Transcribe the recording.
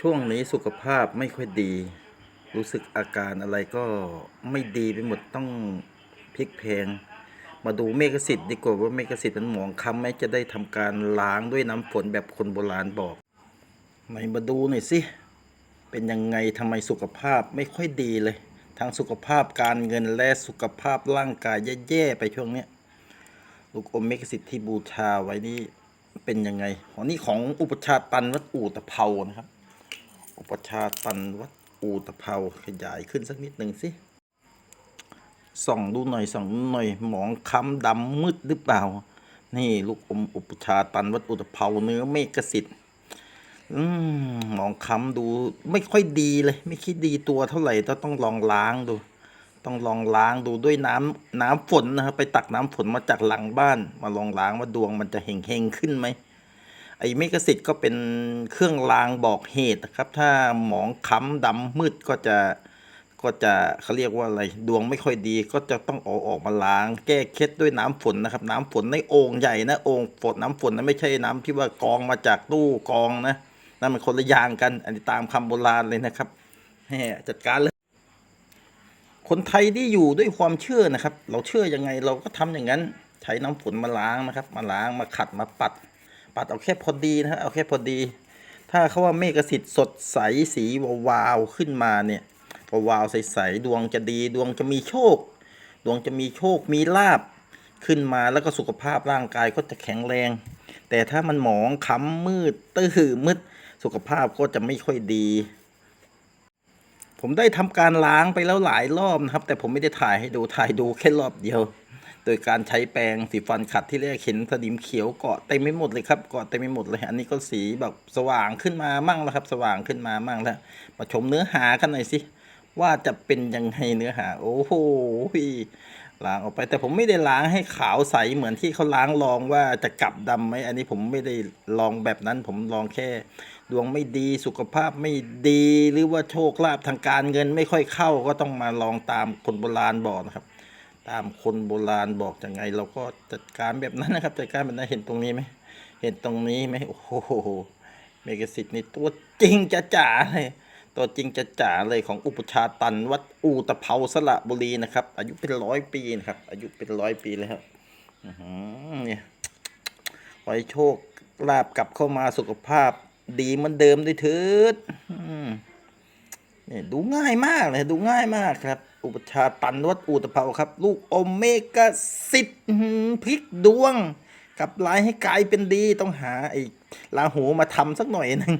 ช่วงนี้สุขภาพไม่ค่อยดี รู้สึกอาการอะไรก็ไม่ดีไปหมดต้องพลิกเพลงมาดูเมฆสิทธิ์ดีกว่าว่าเมฆสิทธิ์มันหมองคำไหมจะได้ทำการล้างด้วยน้ำฝนแบบคนโบราณบอกไหนมาดูหน่อยสิเป็นยังไงทำไมสุขภาพไม่ค่อยดีเลยทั้งสุขภาพการเงินและสุขภาพร่างกายแย่ๆไปช่วงเนี้ยลูกอมเมกสิทธิ์ที่บูชาไว้นี่เป็นยังไงอ๋อนี่ของอุปชาตันวัดอู่ตะเภานะครับ อุปชาตันวัดอูตะเภาขยายขึ้นสักนิดหนึ่งสิ ส่องดูหน่อยส่องดูหน่อยหมองค้ำดำมืดหรือเปล่า นี่ลูกอมอุปชาตันวัดอู่ตะเภาเนื้อเมกสิทธิ์มหมองค้ำดูไม่ค่อยดีเลย ไม่คิดดีตัวเท่าไหร่ต้องต้องลองล้างดู ต้องลองล้างดูด้วยน้ำน้ำฝนนะครับไปตักน้ำฝนมาจากหลังบ้าน มาลองล้างว่าดวงมันจะเฮงเฮงขึ้นไหม ไอ้เมกสิทธิ์ก็เป็นเครื่องรางบอกเหตุนะครับ ถ้าหมองค้ำดำมืดก็จะก็จะเขาเรียกว่าอะไรดวงไม่ค่อยดีก็จะต้องเอาออกมาล้าง แก้เคล็ดด้วยน้ำฝนนะครับ น้ำฝนในโอ่งใหญ่นะโอ่งฝนน้ำฝนนะไม่ใช่น้ำที่ว่ากองมาจากตู้กองนะนั่นมันคนละอย่างกัน อันนี้ตามคำโบราณเลยนะครับแหมจัดการเลย คนไทยที่อยู่ด้วยความเชื่อนะครับ เราเชื่อยังไงเราก็ทำอย่างนั้น ใช้น้ำฝนมาล้างนะครับ มาล้างมาขัดมาปัด ปัดเอาแค่พอดีนะฮะเอาแค่พอดี ถ้าเขาว่าเมฆสิทธิ์สดใสสีวาวๆขึ้นมาเนี่ย วาวๆใสๆดวงจะดี ดวงจะมีโชค ดวงจะมีโชคมีลาบขึ้นมาแล้วก็สุขภาพร่างกายก็จะแข็งแรง แต่ถ้ามันหมองค้ำมืดตื้อมืดสุขภาพก็จะไม่ค่อยดี ผมได้ทำการล้างไปแล้วหลายรอบนะครับ แต่ผมไม่ได้ถ่ายให้ดูถ่ายดูแค่รอบเดียว โดยการใช้แปรงสีฟันขัดที่แรกเห็นสนิมเขียวเกาะเต็มไม่หมดเลยครับเกาะเต็มไม่หมดเลยอันนี้ก็สีแบบสว่างขึ้นมามั่งแล้วครับ สว่างขึ้นมามั่งแล้ว มาชมเนื้อหากันหน่อยสิว่าจะเป็นยังไงเนื้อหา โอ้โหล้างออกไป แต่ผมไม่ได้ล้างให้ขาวใสเหมือนที่เขาล้างลองว่าจะกลับดำไหมอันนี้ผมไม่ได้ลองแบบนั้น ผมลองแค่ ดวงไม่ดีสุขภาพไม่ดีหรือว่าโชคลาภทางการเงินไม่ค่อยเข้าก็ต้องมาลองตามคนโบราณบอกนะครับ ตามคนโบราณบอกยังไง เราก็จัดการแบบนั้นนะครับ จัดการแบบนั้นเห็นตรงนี้ไหมเห็นตรงนี้ไหมโอ้โหเมกสิทธิ์นี่ตัวจริงจะจ๋าเลยตัวจริงจะจ๋าเลยของอุปชาตันวัดอูตะเภาสระบุรีนะครับ อายุเป็นร้อยปีนะครับ อายุเป็นร้อยปีแล้วอื้อหือเนี่ยขอให้โชคลาบกลับเข้ามาสุขภาพดีเหมือนเดิมด้วยเถิด นี่ดูง่ายมากเลยดูง่ายมากครับ อุปชาตันวัดอุตภาครับ ลูกอมเมกาสิทพลิกดวงกับลายให้กลายเป็นดีต้องหาไอ้ลาหูมาทำสักหน่อยหนึ่ง